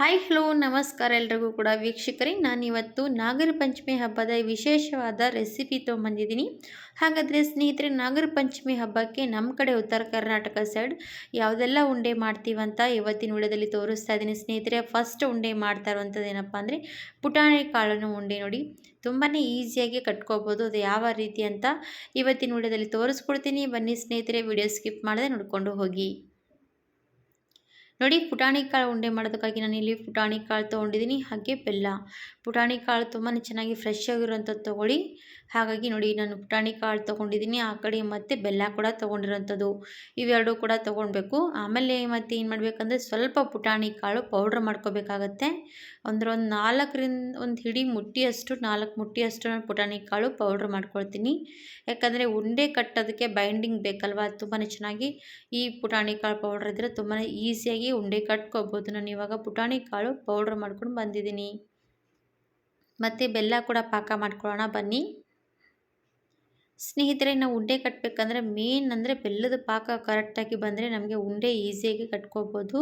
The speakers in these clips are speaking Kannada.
ಹಾಯ್, ಹಲೋ, ನಮಸ್ಕಾರ ಎಲ್ರಿಗೂ ಕೂಡ ವೀಕ್ಷಕರೇ ನಾನಿವತ್ತು ನಾಗರ ಪಂಚಮಿ ಹಬ್ಬದ ವಿಶೇಷವಾದ ರೆಸಿಪಿ ತೊಗೊಂಬಂದಿದ್ದೀನಿ. ಹಾಗಾದರೆ ಸ್ನೇಹಿತರೆ, ನಾಗರ ಪಂಚಮಿ ಹಬ್ಬಕ್ಕೆ ನಮ್ಮ ಕಡೆ ಉತ್ತರ ಕರ್ನಾಟಕ ಸೈಡ್ ಯಾವುದೆಲ್ಲ ಉಂಡೆ ಮಾಡ್ತೀವಂತ ಇವತ್ತಿನ ವಿಡಿಯೋದಲ್ಲಿ ತೋರಿಸ್ತಾ ಇದ್ದೀನಿ. ಸ್ನೇಹಿತರೆ ಫಸ್ಟ್ ಉಂಡೆ ಮಾಡ್ತಾ ಇರುವಂಥದ್ದು ಏನಪ್ಪ ಅಂದರೆ, ಪುಟಾಣಿ ಕಾಳನ್ನು ಉಂಡೆ ನೋಡಿ. ತುಂಬಾ ಈಸಿಯಾಗಿ ಕಟ್ಕೋಬೋದು, ಅದು ಯಾವ ರೀತಿ ಅಂತ ಇವತ್ತಿನ ವಿಡಿಯೋದಲ್ಲಿ ತೋರಿಸ್ಕೊಡ್ತೀನಿ. ಬನ್ನಿ ಸ್ನೇಹಿತರೆ, ವಿಡಿಯೋ ಸ್ಕಿಪ್ ಮಾಡದೆ ನೋಡಿಕೊಂಡು ಹೋಗಿ. ನೋಡಿ, ಪುಟಾಣಿ ಕಾಳು ಉಂಡೆ ಮಾಡೋದಕ್ಕಾಗಿ ನಾನು ಇಲ್ಲಿ ಪುಟಾಣಿ ಕಾಳು ತೊಗೊಂಡಿದ್ದೀನಿ. ಹಾಗೆ ಬೆಲ್ಲ. ಪುಟಾಣಿ ಕಾಳು ತುಂಬಾ ಚೆನ್ನಾಗಿ ಫ್ರೆಶ್ ಆಗಿರುವಂಥದ್ದು ತೊಗೊಳ್ಳಿ. ಹಾಗಾಗಿ ನೋಡಿ, ನಾನು ಪುಟಾಣಿ ಕಾಳು ತೊಗೊಂಡಿದ್ದೀನಿ. ಆ ಕಡೆ ಮತ್ತು ಬೆಲ್ಲ ಕೂಡ ತೊಗೊಂಡಿರೋಂಥದ್ದು. ಇವೆರಡೂ ಕೂಡ ತೊಗೊಳ್ಬೇಕು ಆಮೇಲೆ ಮತ್ತು ಏನು ಮಾಡಬೇಕಂದ್ರೆ, ಸ್ವಲ್ಪ ಪುಟಾಣಿ ಕಾಳು ಪೌಡ್ರ್ ಮಾಡ್ಕೋಬೇಕಾಗತ್ತೆ. ಅಂದ್ರೆ ಒಂದು ನಾಲ್ಕರಿಂದ, ಒಂದು ಹಿಡಿ ಮುಟ್ಟಿಯಷ್ಟು, ನಾಲ್ಕು ಮುಟ್ಟಿಯಷ್ಟು ನಾನು ಪುಟಾಣಿ ಕಾಳು ಪೌಡ್ರ್ ಮಾಡ್ಕೊಳ್ತೀನಿ. ಯಾಕಂದರೆ ಉಂಡೆ ಕಟ್ಟೋದಕ್ಕೆ ಬೈಂಡಿಂಗ್ ಬೇಕಲ್ವ? ತುಂಬಾ ಚೆನ್ನಾಗಿ ಈ ಪುಟಾಣಿ ಕಾಳು ಪೌಡ್ರ್ ಇದ್ದರೆ ತುಂಬಾ ಈಸಿಯಾಗಿ ಉಂಡೆ ಕಟ್ಕೋಬೋದು. ನಾನು ಇವಾಗ ಪುಟಾಣಿ ಕಾಳು ಪೌಡ್ರ್ ಮಾಡ್ಕೊಂಡು ಬಂದಿದ್ದೀನಿ. ಮತ್ತು ಬೆಲ್ಲ ಕೂಡ ಪಾಕ ಮಾಡ್ಕೊಳ್ಳೋಣ. ಬನ್ನಿ. ಸ್ನೇಹಿತರೆ, ನಾವು ಉಂಡೆ ಕಟ್ಟಬೇಕಂದ್ರೆ ಮೇನ್ ಅಂದರೆ ಬೆಲ್ಲದ ಪಾಕ ಕರೆಕ್ಟಾಗಿ ಬಂದರೆ ನಮಗೆ ಉಂಡೆ ಈಸಿಯಾಗಿ ಕಟ್ಕೋಬೋದು.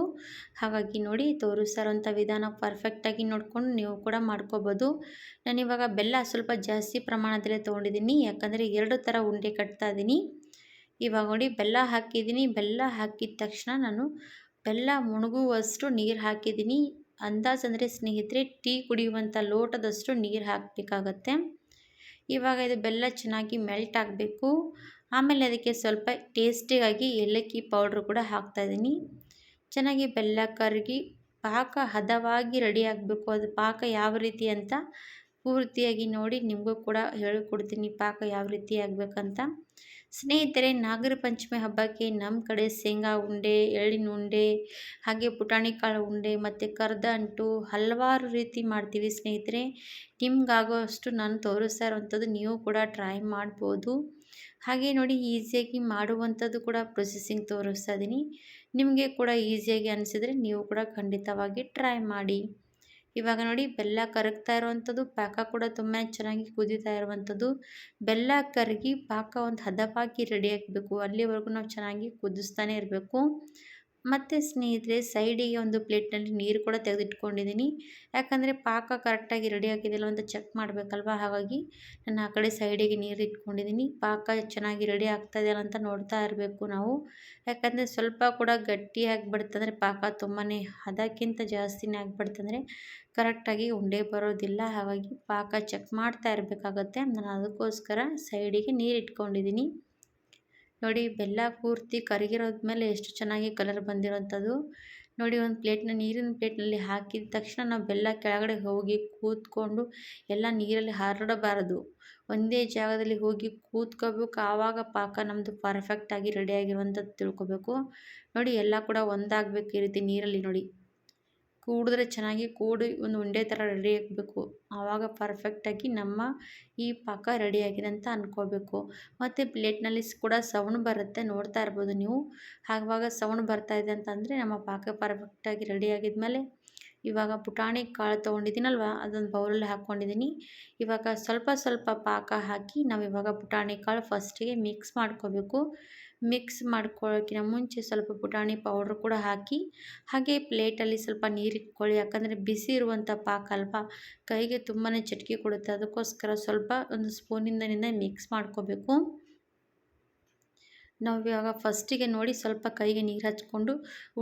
ಹಾಗಾಗಿ ನೋಡಿ ತೋರಿಸ್ತಾರಂಥ ವಿಧಾನ ಪರ್ಫೆಕ್ಟಾಗಿ ನೋಡಿಕೊಂಡು ನೀವು ಕೂಡ ಮಾಡ್ಕೋಬೋದು. ನಾನಿವಾಗ ಬೆಲ್ಲ ಸ್ವಲ್ಪ ಜಾಸ್ತಿ ಪ್ರಮಾಣದಲ್ಲೇ ತೊಗೊಂಡಿದ್ದೀನಿ. ಯಾಕಂದರೆ ಎರಡು ಥರ ಉಂಡೆ ಕಟ್ತಾ ಇದ್ದೀನಿ. ಇವಾಗ ನೋಡಿ, ಬೆಲ್ಲ ಹಾಕಿದ್ದೀನಿ. ಬೆಲ್ಲ ಹಾಕಿದ ತಕ್ಷಣ ನಾನು ಬೆಲ್ಲ ಮುಣುಗುವಷ್ಟು ನೀರು ಹಾಕಿದ್ದೀನಿ. ಅಂದಾಜು ಅಂದರೆ ಸ್ನೇಹಿತರೆ, ಟೀ ಕುಡಿಯುವಂಥ ಲೋಟದಷ್ಟು ನೀರು ಹಾಕಬೇಕಾಗತ್ತೆ. ಇವಾಗ ಇದು ಬೆಲ್ಲ ಚೆನ್ನಾಗಿ ಮೆಲ್ಟ್ ಆಗಬೇಕು. ಆಮೇಲೆ ಅದಕ್ಕೆ ಸ್ವಲ್ಪ ಟೇಸ್ಟಿಗಾಗಿ ಏಲಕ್ಕಿ ಪೌಡ್ರ್ ಕೂಡ ಹಾಕ್ತಾಯಿದ್ದೀನಿ ಚೆನ್ನಾಗಿ ಬೆಲ್ಲ ಕರಗಿ ಪಾಕ ಹದವಾಗಿ ರೆಡಿ ಆಗಬೇಕು. ಅದು ಪಾಕ ಯಾವ ರೀತಿ ಅಂತ ಪೂರ್ತಿಯಾಗಿ ನೋಡಿ ನಿಮಗೂ ಕೂಡ ಹೇಳಿಕೊಡ್ತೀನಿ ಪಾಕ ಯಾವ ರೀತಿ ಆಗಬೇಕಂತ. ಸ್ನೇಹಿತರೆ, ನಾಗರ ಪಂಚಮಿ ಹಬ್ಬಕ್ಕೆ ನಮ್ಮ ಕಡೆ ಶೇಂಗಾ ಉಂಡೆ, ಎಳ್ಳಿನ ಉಂಡೆ, ಹಾಗೆ ಪುಟಾಣಿ ಕಾಳು ಉಂಡೆ ಮತ್ತು ಕರ್ದ ಅಂಟು ಹಲವಾರು ರೀತಿ ಮಾಡ್ತೀವಿ ಸ್ನೇಹಿತರೆ. ನಿಮ್ಗಾಗೋ ಅಷ್ಟು ನಾನು ತೋರಿಸ್ತಾ ಇರೋವಂಥದ್ದು ನೀವು ಕೂಡ ಟ್ರೈ ಮಾಡ್ಬೋದು. ಹಾಗೆ ನೋಡಿ ಈಸಿಯಾಗಿ ಮಾಡುವಂಥದ್ದು ಕೂಡ ಪ್ರೊಸೆಸಿಂಗ್ ತೋರಿಸ್ತಾ ಇದ್ದೀನಿ ನಿಮಗೆ ಕೂಡ ಈಸಿಯಾಗಿ ಅನಿಸಿದರೆ ನೀವು ಕೂಡ ಖಂಡಿತವಾಗಿ ಟ್ರೈ ಮಾಡಿ. ಇವಾಗ ನೋಡಿ ಬೆಲ್ಲ ಕರಗ್ತಾ ಇರುವಂಥದ್ದು, ಪಾಕ ಕೂಡ ತುಂಬ ಚೆನ್ನಾಗಿ ಕುದೀತಾ ಇರುವಂಥದ್ದು. ಬೆಲ್ಲ ಕರಗಿ ಪಾಕ ಒಂದು ಹದವಾಗಿ ರೆಡಿ ಆಗಬೇಕು. ಅಲ್ಲಿವರೆಗೂ ನಾವು ಚೆನ್ನಾಗಿ ಕುದಿಸ್ತಾನೆ ಇರಬೇಕು. ಮತ್ತು ಸ್ನೇಹಿತರೆ ಸೈಡಿಗೆ ಒಂದು ಪ್ಲೇಟ್ನಲ್ಲಿ ನೀರು ಕೂಡ ತೆಗೆದಿಟ್ಕೊಂಡಿದ್ದೀನಿ. ಯಾಕಂದರೆ ಪಾಕ ಕರೆಕ್ಟಾಗಿ ರೆಡಿ ಆಗಿದೆಯಲ್ಲ ಅಂತ ಚೆಕ್ ಮಾಡಬೇಕಲ್ವ? ಹಾಗಾಗಿ ನಾನು ಆ ಕಡೆ ಸೈಡಿಗೆ ನೀರು ಇಟ್ಕೊಂಡಿದ್ದೀನಿ. ಪಾಕ ಚೆನ್ನಾಗಿ ರೆಡಿ ಆಗ್ತಾ ಇದೆಯಲ್ಲ ಅಂತ ನೋಡ್ತಾ ಇರಬೇಕು ನಾವು. ಯಾಕಂದರೆ ಸ್ವಲ್ಪ ಕೂಡ ಗಟ್ಟಿ ಬಿಡ್ತಂದರೆ ಪಾಕ ತುಂಬಾ ಅದಕ್ಕಿಂತ ಜಾಸ್ತಿನೇ ಆಗಿಬಿಡ್ತಂದರೆ ಕರೆಕ್ಟಾಗಿ ಉಂಡೆ ಬರೋದಿಲ್ಲ. ಹಾಗಾಗಿ ಪಾಕ ಚೆಕ್ ಮಾಡ್ತಾ ಇರಬೇಕಾಗತ್ತೆ. ನಾನು ಅದಕ್ಕೋಸ್ಕರ ಸೈಡಿಗೆ ನೀರು ಇಟ್ಕೊಂಡಿದ್ದೀನಿ. ನೋಡಿ ಬೆಲ್ಲ ಪೂರ್ತಿ ಕರಗಿರೋದ್ಮೇಲೆ ಎಷ್ಟು ಚೆನ್ನಾಗಿ ಕಲರ್ ಬಂದಿರೋಂಥದ್ದು. ನೋಡಿ ಒಂದು ಪ್ಲೇಟ್ನ ನೀರಿನ ಪ್ಲೇಟ್ನಲ್ಲಿ ಹಾಕಿದ ತಕ್ಷಣ ನಾವು ಬೆಲ್ಲ ಕೆಳಗಡೆ ಹೋಗಿ ಕೂತ್ಕೊಂಡು ಎಲ್ಲ ನೀರಲ್ಲಿ ಹರಡಬಾರದು. ಒಂದೇ ಜಾಗದಲ್ಲಿ ಹೋಗಿ ಕೂತ್ಕೋಬೇಕು. ಆವಾಗ ಪಾಕ ನಮ್ಮದು ಪರ್ಫೆಕ್ಟಾಗಿ ರೆಡಿಯಾಗಿರುವಂಥದ್ದು ತಿಳ್ಕೊಬೇಕು. ನೋಡಿ ಎಲ್ಲ ಕೂಡ ಒಂದಾಗಬೇಕು ಈ ರೀತಿ ನೀರಲ್ಲಿ ನೋಡಿ. ಕೂಡಿದ್ರೆ ಚೆನ್ನಾಗಿ ಕೂಡಿ ಒಂದು ಉಂಡೆ ಥರ ರೆಡಿ ಆಗಬೇಕು. ಆವಾಗ ಪರ್ಫೆಕ್ಟಾಗಿ ನಮ್ಮ ಈ ಪಾಕ ರೆಡಿಯಾಗಿದೆ ಅಂತ ಅಂದ್ಕೋಬೇಕು ಮತ್ತು ಪ್ಲೇಟ್ನಲ್ಲಿ ಕೂಡ ಸೌಂಡ್ ಬರುತ್ತೆ, ನೋಡ್ತಾ ಇರ್ಬೋದು ನೀವು. ಆವಾಗ ಸೌಂಡ್ ಬರ್ತಾ ಇದೆ ಅಂತಂದರೆ ನಮ್ಮ ಪಾಕ ಪರ್ಫೆಕ್ಟಾಗಿ ರೆಡಿ ಆಗಿದ್ಮೇಲೆ ಇವಾಗ ಪುಟಾಣಿ ಕಾಳು ತೊಗೊಂಡಿದ್ದೀನಲ್ವ, ಅದೊಂದು ಬೌಲಲ್ಲಿ ಹಾಕ್ಕೊಂಡಿದ್ದೀನಿ. ಇವಾಗ ಸ್ವಲ್ಪ ಸ್ವಲ್ಪ ಪಾಕ ಹಾಕಿ ನಾವು ಇವಾಗ ಪುಟಾಣಿ ಕಾಳು ಫಸ್ಟಿಗೆ ಮಿಕ್ಸ್ ಮಾಡ್ಕೋಬೇಕು. ಮಿಕ್ಸ್ ಮಾಡ್ಕೊಳ್ಳೋಕ್ಕಿಂತ ಮುಂಚೆ ಸ್ವಲ್ಪ ಪುಟಾಣಿ ಪೌಡ್ರ್ ಕೂಡ ಹಾಕಿ, ಹಾಗೆ ಪ್ಲೇಟಲ್ಲಿ ಸ್ವಲ್ಪ ನೀರಿಟ್ಕೊಳ್ಳಿ ಯಾಕಂದರೆ ಬಿಸಿ ಇರುವಂಥ ಪಾಕ ಅಲ್ವಾ? ಕೈಗೆ ತುಂಬಾ ಚಟ್ಕಿ ಕೊಡುತ್ತೆ. ಅದಕ್ಕೋಸ್ಕರ ಸ್ವಲ್ಪ ಒಂದು ಸ್ಪೂನಿಂದನಿಂದ ಮಿಕ್ಸ್ ಮಾಡ್ಕೋಬೇಕು. ನಾವು ಇವಾಗ ಫಸ್ಟಿಗೆ ನೋಡಿ ಸ್ವಲ್ಪ ಕೈಗೆ ನೀರು ಹಚ್ಕೊಂಡು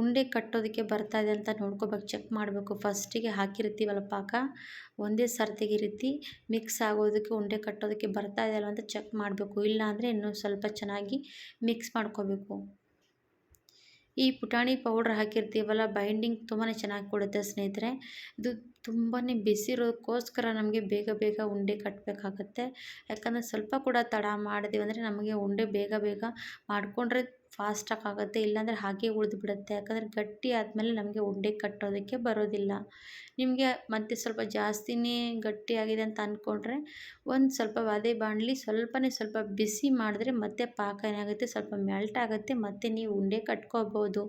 ಉಂಡೆ ಕಟ್ಟೋದಕ್ಕೆ ಬರ್ತಾ ಇದೆ ಅಂತ ನೋಡ್ಕೋಬೇಕು. ಚೆಕ್ ಮಾಡಬೇಕು. ಫಸ್ಟಿಗೆ ಹಾಕಿರ್ತೀವಲ್ಲ ಪಾಕ? ಒಂದೇ ಸರ್ತಿಗೆ ರೀತಿ ಮಿಕ್ಸ್ ಆಗೋದಕ್ಕೆ, ಉಂಡೆ ಕಟ್ಟೋದಕ್ಕೆ ಬರ್ತಾ ಇದೆಯಲ್ಲ ಅಂತ ಚೆಕ್ ಮಾಡಬೇಕು. ಇಲ್ಲ ಅಂದರೆ ಇನ್ನೂ ಸ್ವಲ್ಪ ಚೆನ್ನಾಗಿ ಮಿಕ್ಸ್ ಮಾಡ್ಕೋಬೇಕು. ಈ ಪುಟಾಣಿ ಪೌಡ್ರ್ ಹಾಕಿರ್ತೀವಲ್ಲ ಬೈಂಡಿಂಗ್ ತುಂಬಾ ಚೆನ್ನಾಗಿ ಕೊಡುತ್ತೆ ಸ್ನೇಹಿತರೆ. ಇದು ತುಂಬಾ ಬಿಸಿರೋದಕ್ಕೋಸ್ಕರ ನಮಗೆ ಬೇಗ ಬೇಗ ಉಂಡೆ ಕಟ್ಟಬೇಕಾಗತ್ತೆ ಯಾಕಂದರೆ ಸ್ವಲ್ಪ ಕೂಡ ತಡ ಮಾಡಿದೀವಿ ಅಂದರೆ ನಮಗೆ ಉಂಡೆ ಬೇಗ ಬೇಗ ಮಾಡಿಕೊಂಡ್ರೆ ಫಾಸ್ಟಾಗಿ ಆಗುತ್ತೆ, ಇಲ್ಲಾಂದರೆ ಹಾಗೆ ಉಳಿದು ಬಿಡುತ್ತೆ. ಯಾಕಂದರೆ ಗಟ್ಟಿ ಆದಮೇಲೆ ನಮಗೆ ಉಂಡೆ ಕಟ್ಟೋದಕ್ಕೆ ಬರೋದಿಲ್ಲ. ನಿಮಗೆ ಮತ್ತೆ ಸ್ವಲ್ಪ ಜಾಸ್ತಿನೇ ಗಟ್ಟಿಯಾಗಿದೆ ಅಂತ ಅಂದ್ಕೊಂಡ್ರೆ ಒಂದು ಸ್ವಲ್ಪ ಅದೇ ಬಾಣಲಿ ಸ್ವಲ್ಪನೇ ಸ್ವಲ್ಪ ಬಿಸಿ ಮಾಡಿದ್ರೆ ಮತ್ತೆ ಪಾಕ ಏನಾಗುತ್ತೆ? ಸ್ವಲ್ಪ ಮೆಲ್ಟ್ ಆಗುತ್ತೆ, ಮತ್ತೆ ನೀವು ಉಂಡೆ ಕಟ್ಕೋಬೋದು.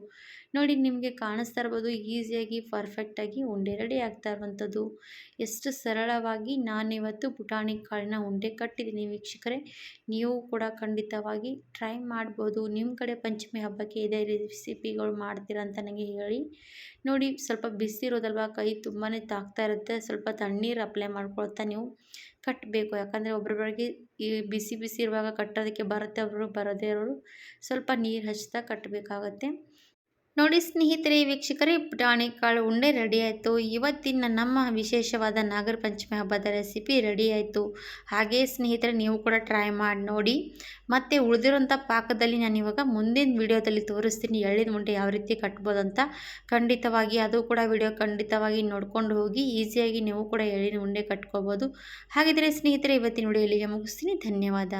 ನೋಡಿ ನಿಮಗೆ ಕಾಣಿಸ್ತಾ ಇರ್ಬೋದು ಈಸಿಯಾಗಿ ಪರ್ಫೆಕ್ಟಾಗಿ ಉಂಡೆ ರೆಡಿ ಆಗ್ತಾ ಇರುವಂಥದ್ದು ಎಷ್ಟು ಸರಳವಾಗಿ ನಾನಿವತ್ತು ಪುಟಾಣಿ ಕಾಳಿನ ಉಂಡೆ ಕಟ್ಟಿದ್ದೀನಿ ವೀಕ್ಷಕರೇ. ನೀವು ಕೂಡ ಖಂಡಿತವಾಗಿ ಟ್ರೈ ಮಾಡ್ಬೋದು. ನಿಮ್ಮ ಕಡೆ ಪಂಚಮಿ ಹಬ್ಬಕ್ಕೆ ಇದೇ ರೆಸಿಪಿಗಳು ಮಾಡ್ತೀರಾ ಅಂತ ನನಗೆ ಹೇಳಿ. ನೋಡಿ, ಸ್ವಲ್ಪ ಬಿಸಿ ಇರೋದಲ್ವ? ಕೈ ತುಂಬಾ ತಾಗ್ತಾ ಇರುತ್ತೆ. ಸ್ವಲ್ಪ ತಣ್ಣೀರು ಅಪ್ಲೈ ಮಾಡ್ಕೊಳ್ತಾ ನೀವು ಕಟ್ಟಬೇಕು ಯಾಕಂದರೆ ಒಬ್ರೊಬ್ಬರಿಗೆ ಈ ಬಿಸಿ ಬಿಸಿ ಇರುವಾಗ ಕಟ್ಟೋದಕ್ಕೆ ಬರುತ್ತೆ. ಒಬ್ಬರು ಬರೋದೇ ಇರೋರು ಸ್ವಲ್ಪ ನೀರು ಹಚ್ತಾ ಕಟ್ಟಬೇಕಾಗತ್ತೆ ನೋಡಿ ಸ್ನೇಹಿತರೆ, ವೀಕ್ಷಕರೇ, ಪುಟಾಣಿ ಕಾಳು ಉಂಡೆ ರೆಡಿ ಆಯಿತು. ಇವತ್ತಿನ ನಮ್ಮ ವಿಶೇಷವಾದ ನಾಗರ ಪಂಚಮಿ ಹಬ್ಬದ ರೆಸಿಪಿ ರೆಡಿ ಆಯಿತು. ಹಾಗೆ ಸ್ನೇಹಿತರೆ, ನೀವು ಕೂಡ ಟ್ರೈ ಮಾಡಿ ನೋಡಿ. ಮತ್ತು ಉಳಿದಿರೋಂಥ ಪಾಕದಲ್ಲಿ ನಾನು ಇವಾಗ ಮುಂದಿನ ವಿಡಿಯೋದಲ್ಲಿ ತೋರಿಸ್ತೀನಿ ಎಳ್ಳಿನ ಉಂಡೆ ಯಾವ ರೀತಿ ಕಟ್ಬೋದು ಅಂತ. ಖಂಡಿತವಾಗಿ ಅದು ಕೂಡ ವಿಡಿಯೋ ಖಂಡಿತವಾಗಿ ನೋಡ್ಕೊಂಡು ಹೋಗಿ, ಈಸಿಯಾಗಿ ನೀವು ಕೂಡ ಎಳ್ಳಿನ ಉಂಡೆ ಕಟ್ಕೋಬೋದು. ಹಾಗಿದ್ರೆ ಸ್ನೇಹಿತರೆ, ಇವತ್ತಿನ ವಿಡಿಯೋ ಇಲ್ಲಿಗೆ ಮುಗಿಸ್ತೀನಿ. ಧನ್ಯವಾದ.